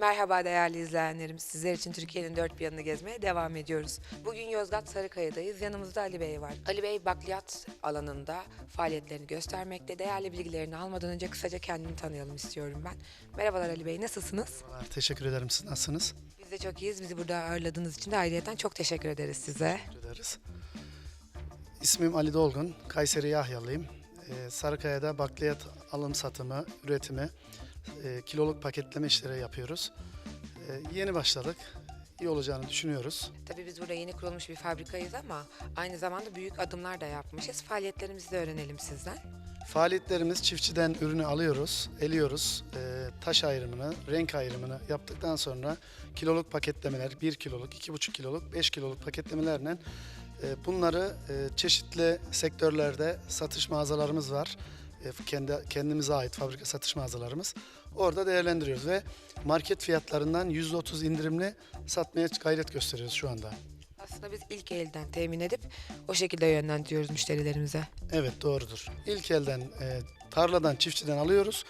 Merhaba değerli izleyenlerimiz. Sizler için Türkiye'nin dört bir yanını gezmeye devam ediyoruz. Bugün Yozgat Sarıkaya'dayız. Yanımızda Ali Bey var. Ali Bey bakliyat alanında faaliyetlerini göstermekte. Değerli bilgilerini almadan önce kısaca kendini tanıyalım istiyorum ben. Merhabalar Ali Bey, nasılsınız? Merhabalar, Teşekkür ederim. Siz nasılsınız? Biz de çok iyiyiz. Bizi burada ağırladığınız için de ayrıyeten çok teşekkür ederiz size. Teşekkür ederiz. İsmim Ali Dolgun. Kayseri Yahyalıyım. Ee, Sarıkaya'da bakliyat alım satımı, üretimi, e, kiloluk paketleme işleri yapıyoruz. Ee, yeni başladık. İyi olacağını düşünüyoruz. Tabii biz burada yeni kurulmuş bir fabrikayız ama aynı zamanda büyük adımlar da yapmışız. Faaliyetlerimizi de öğrenelim sizden. Faaliyetlerimiz çiftçiden ürünü alıyoruz, eliyoruz. Ee, taş ayrımını, renk ayrımını yaptıktan sonra kiloluk paketlemeler, 1 kiloluk, 2,5 kiloluk, 5 kiloluk paketlemelerle e, bunları e, çeşitli sektörlerde satış mağazalarımız var. E, kendi kendimize ait fabrika satış mağazalarımız. Orada değerlendiriyoruz ve market fiyatlarından %30 indirimli satmaya gayret gösteriyoruz şu anda. Aslında biz ilk elden temin edip o şekilde yönlendiriyoruz müşterilerimize. Evet doğrudur. İlk elden e, tarladan çiftçiden alıyoruz.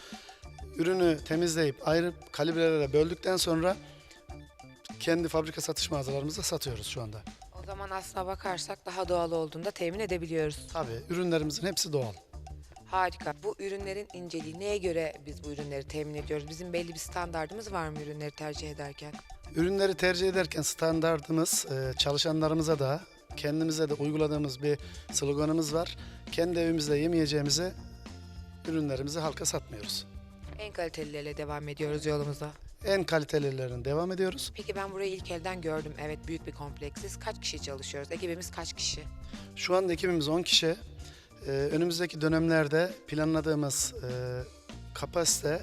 Ürünü temizleyip ayrı kalibrelere böldükten sonra kendi fabrika satış mağazalarımızda satıyoruz şu anda. O zaman aslına bakarsak daha doğal olduğunda temin edebiliyoruz. Tabii ürünlerimizin hepsi doğal. Harika. Bu ürünlerin inceliği neye göre biz bu ürünleri temin ediyoruz? Bizim belli bir standardımız var mı ürünleri tercih ederken? Ürünleri tercih ederken standartımız e, çalışanlarımıza da kendimize de uyguladığımız bir sloganımız var. Kendi evimizde yemeyeceğimizi ürünlerimizi halka satmıyoruz. En kalitelilerle devam ediyoruz yolumuza. En kalitelilerine devam ediyoruz. Peki ben burayı ilk elden gördüm. Evet büyük bir kompleksiz. Kaç kişi çalışıyoruz? Ekibimiz kaç kişi? Şu anda ekibimiz 10 kişi. Ee, önümüzdeki dönemlerde planladığımız e, kapasite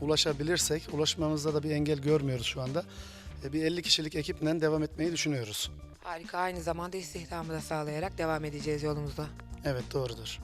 ulaşabilirsek, ulaşmamızda da bir engel görmüyoruz şu anda. E, bir 50 kişilik ekiple devam etmeyi düşünüyoruz. Harika. Aynı zamanda istihdamı da sağlayarak devam edeceğiz yolumuzda. Evet doğrudur.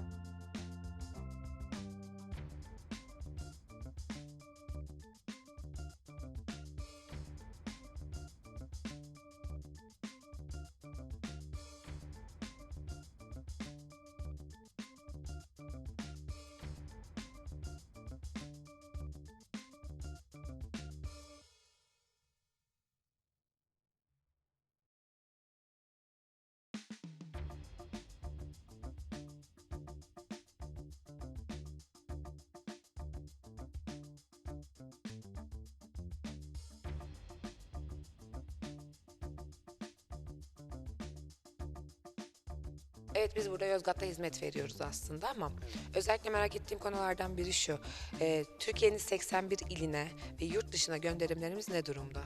Evet biz burada Yozgat'ta hizmet veriyoruz aslında ama özellikle merak ettiğim konulardan biri şu. Ee, Türkiye'nin 81 iline ve yurt dışına gönderimlerimiz ne durumda?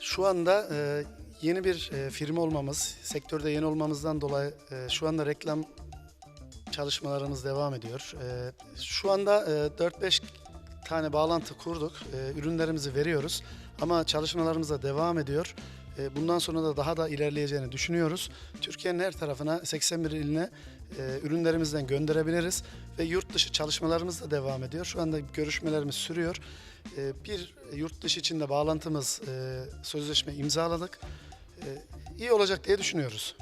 Şu anda e, yeni bir e, firma olmamız, sektörde yeni olmamızdan dolayı e, şu anda reklam çalışmalarımız devam ediyor. E, şu anda e, 4-5 tane bağlantı kurduk. E, ürünlerimizi veriyoruz ama çalışmalarımız da devam ediyor. E, bundan sonra da daha da ilerleyeceğini düşünüyoruz. Türkiye'nin her tarafına 81 iline e, ürünlerimizden gönderebiliriz ve yurt dışı çalışmalarımız da devam ediyor. Şu anda görüşmelerimiz sürüyor. E, bir yurt dışı içinde bağlantımız, sözleşme imzaladık. İyi olacak diye düşünüyoruz.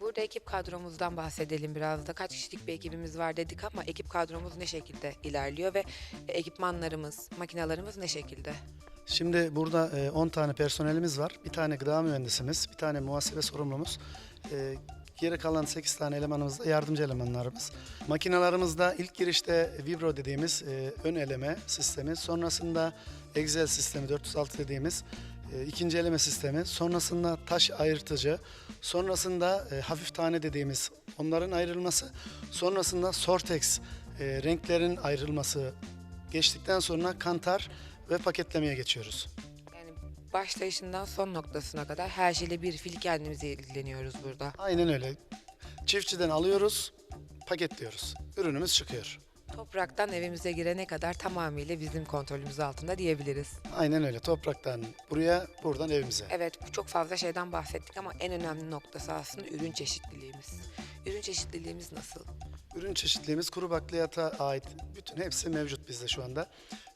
Burada ekip kadromuzdan bahsedelim biraz da. Kaç kişilik bir ekibimiz var dedik ama ekip kadromuz ne şekilde ilerliyor ve ekipmanlarımız, makinalarımız ne şekilde? Şimdi burada e, 10 tane personelimiz var. Bir tane gıda mühendisimiz, bir tane muhasebe sorumlumuz. E, geri kalan 8 tane elemanımız da yardımcı elemanlarımız. Makinalarımızda ilk girişte Vibro dediğimiz e, ön eleme sistemi, sonrasında Excel sistemi 406 dediğimiz e, ikinci eleme sistemi, sonrasında taş ayırtıcı, sonrasında e, hafif tane dediğimiz onların ayrılması, sonrasında Sortex e, renklerin ayrılması geçtikten sonra kantar ve paketlemeye geçiyoruz. Yani başlayışından son noktasına kadar her şeyle bir fil kendimize ilgileniyoruz burada. Aynen öyle. Çiftçiden alıyoruz, paketliyoruz. Ürünümüz çıkıyor. Topraktan evimize girene kadar tamamıyla bizim kontrolümüz altında diyebiliriz. Aynen öyle. Topraktan buraya, buradan evimize. Evet çok fazla şeyden bahsettik ama en önemli noktası aslında ürün çeşitliliğimiz. Ürün çeşitliliğimiz nasıl? Ürün çeşitliliğimiz kuru bakliyata ait bütün hepsi mevcut bizde şu anda.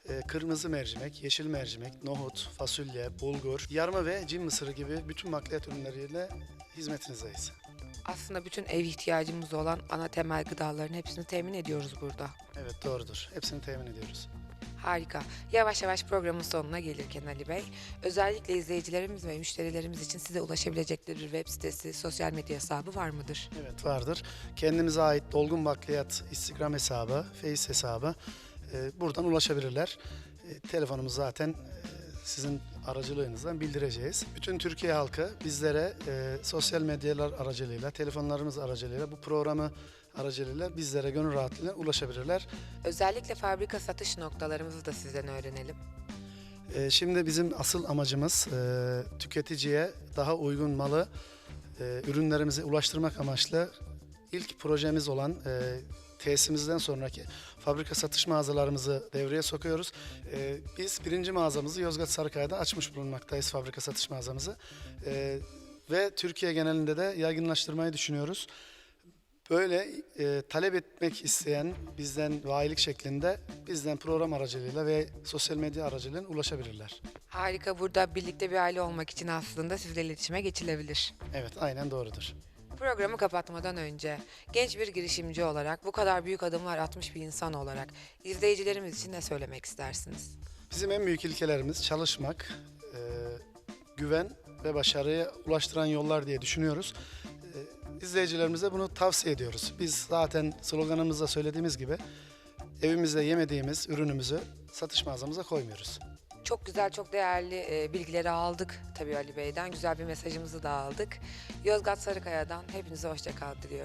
Ee, kırmızı mercimek, yeşil mercimek, nohut, fasulye, bulgur, yarma ve cin mısırı gibi bütün bakliyat ürünleriyle hizmetinizdeyiz. Aslında bütün ev ihtiyacımız olan ana temel gıdaların hepsini temin ediyoruz burada. Evet doğrudur. Hepsini temin ediyoruz. Harika. Yavaş yavaş programın sonuna gelirken Ali Bey, özellikle izleyicilerimiz ve müşterilerimiz için size ulaşabilecekleri bir web sitesi, sosyal medya hesabı var mıdır? Evet vardır. Kendimize ait Dolgun Bakliyat Instagram hesabı, Face hesabı e, buradan ulaşabilirler. E, telefonumuz zaten e, sizin aracılığınızdan bildireceğiz. Bütün Türkiye halkı bizlere e, sosyal medyalar aracılığıyla, telefonlarımız aracılığıyla bu programı aracılığıyla bizlere gönül rahatlığıyla ulaşabilirler. Özellikle fabrika satış noktalarımızı da sizden öğrenelim. E, şimdi bizim asıl amacımız e, tüketiciye daha uygun malı e, ürünlerimize ulaştırmak amaçlı ilk projemiz olan e, tesisimizden sonraki fabrika satış mağazalarımızı devreye sokuyoruz. E, biz birinci mağazamızı Yozgat Sarıkaya'da açmış bulunmaktayız fabrika satış mağazamızı. E, ve Türkiye genelinde de yaygınlaştırmayı düşünüyoruz. Böyle e, talep etmek isteyen bizden vailik şeklinde bizden program aracılığıyla ve sosyal medya aracılığıyla ulaşabilirler. Harika. Burada birlikte bir aile olmak için aslında sizle iletişime geçilebilir. Evet aynen doğrudur. Programı kapatmadan önce genç bir girişimci olarak, bu kadar büyük adımlar atmış bir insan olarak izleyicilerimiz için ne söylemek istersiniz? Bizim en büyük ilkelerimiz çalışmak, e, güven ve başarıya ulaştıran yollar diye düşünüyoruz. E, izleyicilerimize bunu tavsiye ediyoruz. Biz zaten sloganımızda söylediğimiz gibi evimizde yemediğimiz ürünümüzü satış mağazamıza koymuyoruz. Çok güzel, çok değerli e, bilgileri aldık tabii Ali Bey'den. Güzel bir mesajımızı da aldık. Yozgat Sarıkaya'dan hepinize hoşça kal diliyorum.